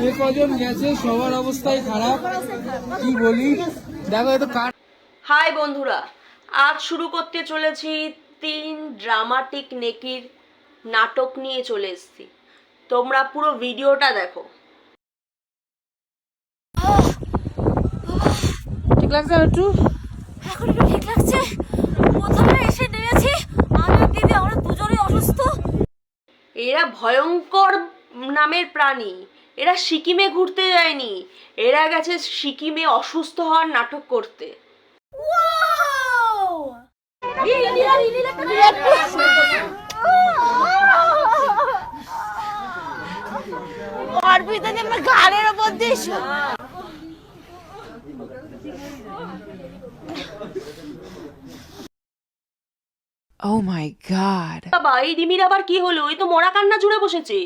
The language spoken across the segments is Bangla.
যে কজন গেছে সবার অবস্থাই খারাপ। কি বলি? দেখো এত কার হাই বন্ধুরা আজ শুরু করতে চলেছি তিন ড্রামাটিক নেকির নাটক নিয়ে চলে এসেছি। তোমরা পুরো ভিডিওটা দেখো। ঠিক লাগছে একটু? এখন একটু ঠিক লাগছে প্রথমে এসে নেমেছি আমি আর দিদি আমরা দুজনেই অসুস্থ এরা ভয়ঙ্কর নামের প্রাণী। এরা সিকিমে ঘুরতে যায়নি। এরা গেছে সিকিমে অসুস্থ হওয়ার নাটক করতে। অর্পিতা আমার ঘাড়ের ওপর দিস Oh my god. বাবা, এই রিমির আবার কি হলো? এই তো মরা কান্না জুড়ে বসেছে।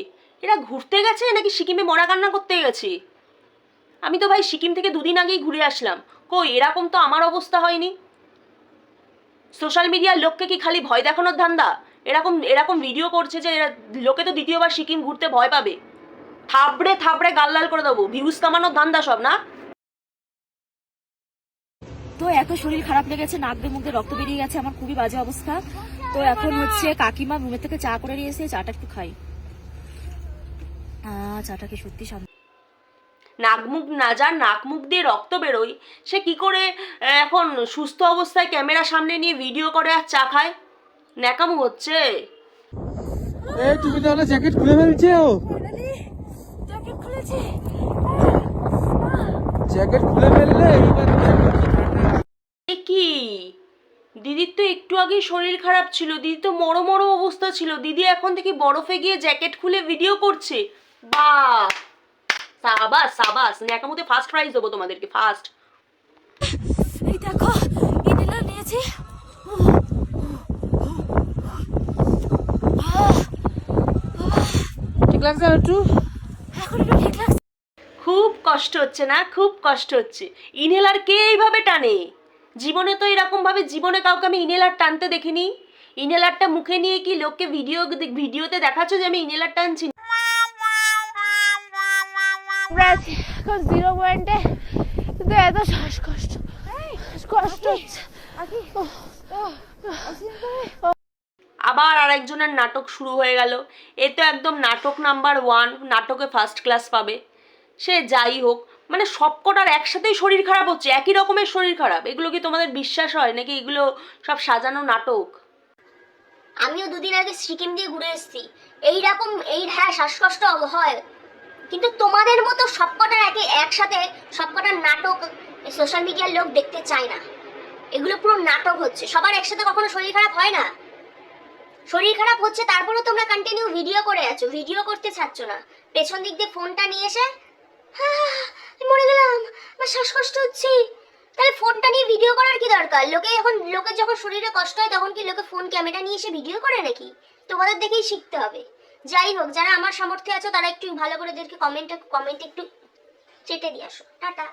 এরা ঘুরতে গেছে নাকি সিকিমে মরা কান্না করতে গেছে? আমি তো ভাই সিকিম থেকে দুদিন আগেই ঘুরে আসলাম। কই, এরকম তো আমার অবস্থা হয়নি। সোশ্যাল মিডিয়ার লোককে কি খালি ভয় দেখানোর ধান্দা? এরকম এরকম ভিডিও করছে যে এরা, লোকে তো দ্বিতীয়বার সিকিম ঘুরতে ভয় পাবে। থাবড়ে থাবড়ে গাল্লাল করে দেবো। ভিউজ কামানোর ধান্দা সব, না? এত শরীর খারাপ লেগেছে নাক দিয়ে মুখ দিয়ে রক্ত বেরিয়ে গেছে আমার খুবই বাজে অবস্থা। তো এখন হচ্ছে কাকিমা রুমের থেকে চা করে নিয়ে এসে চাটা একটু খাই। চাটাকে সত্যি শান্তি নাক মুখ না যার নাক মুখ দিয়ে রক্ত বেরোয় সে কি করে এখন সুস্থ অবস্থায় ক্যামেরা সামনে নিয়ে ভিডিও করে আর চা খায়? ন্যাকামু হচ্ছে। এই তুমি তাহলে জ্যাকেট খুলে ফেলছে। জ্যাকেট খুলেছি। জ্যাকেট খুলে ফেললে এইবার। এ দিদির তো একটু আগেই শরীর খারাপ ছিল দিদি তো মরো মরো অবস্থা ছিল দিদি এখন থেকে বরফে গিয়ে জ্যাকেট খুলে ভিডিও করছে। বাহ! সাবাস সাবাস ন্যাকামুতে ফার্স্ট প্রাইজ দেবো তোমাদেরকে ফার্স্ট এই দেখো ইনহেলার নিয়েছি। ঠিক লাগছে একটু? এখন একটু ঠিক লাগছে। খুব কষ্ট হচ্ছে না? খুব কষ্ট হচ্ছে। ইনহেলার কে এইভাবে টানে? জীবনে তো এরকম ভাবে জীবনে কাউকে আমি ইনহেলার টানতে দেখিনি। ইনহেলারটা মুখে নিয়ে কি লোককে ভিডিও ভিডিওতে দেখাচ্ছ যে আমি ইনহেলার টানছি? জিরো পয়েন্টে কিন্তু এত শ্বাসকষ্ট। কষ্ট হচ্ছে। আবার আরেকজনের নাটক শুরু হয়ে গেল। এ তো একদম নাটক নাম্বার ওয়ান নাটকে ফার্স্ট ক্লাস পাবে। সে যাই হোক মানে সবকটার একসাথেই শরীর খারাপ হচ্ছে একই রকমের শরীর খারাপ। এগুলো কি তোমাদের বিশ্বাস হয় নাকি এগুলো সব সাজানো নাটক? আমিও দুদিন আগে সিকিম দিয়ে ঘুরে এসেছি। এইরকম এই হ্যাঁ শ্বাসকষ্ট হয়। কিন্তু তোমাদের মতো সবকটার একে একসাথে সবকটার নাটক সোশ্যাল মিডিয়ার লোক দেখতে চায় না। এগুলো পুরো নাটক হচ্ছে। সবার একসাথে কখনো শরীর খারাপ হয় না? শরীর খারাপ হচ্ছে তারপরেও তোমরা কন্টিনিউ ভিডিও করে আছো। ভিডিও করতে ছাড়ছ না। পেছন দিক দিয়ে ফোনটা নিয়ে এসে "হ্যাঁ, আমি মরে গেলাম। আমার শ্বাসকষ্ট হচ্ছে। তাহলে ফোনটা নিয়ে ভিডিও করার কি দরকার? লোকে এখন লোকের যখন শরীরে কষ্ট হয়, তখন কি লোকে ফোন ক্যামেরা নিয়ে এসে ভিডিও করে নাকি? তোমাদের দেখেই শিখতে হবে। যাই হোক, যারা আমার সামর্থ্যে আছো, তারা একটু ভালো করে এদেরকে কমেন্টে কমেন্ট একটু চেটে দিয়ে আসো। টাটা।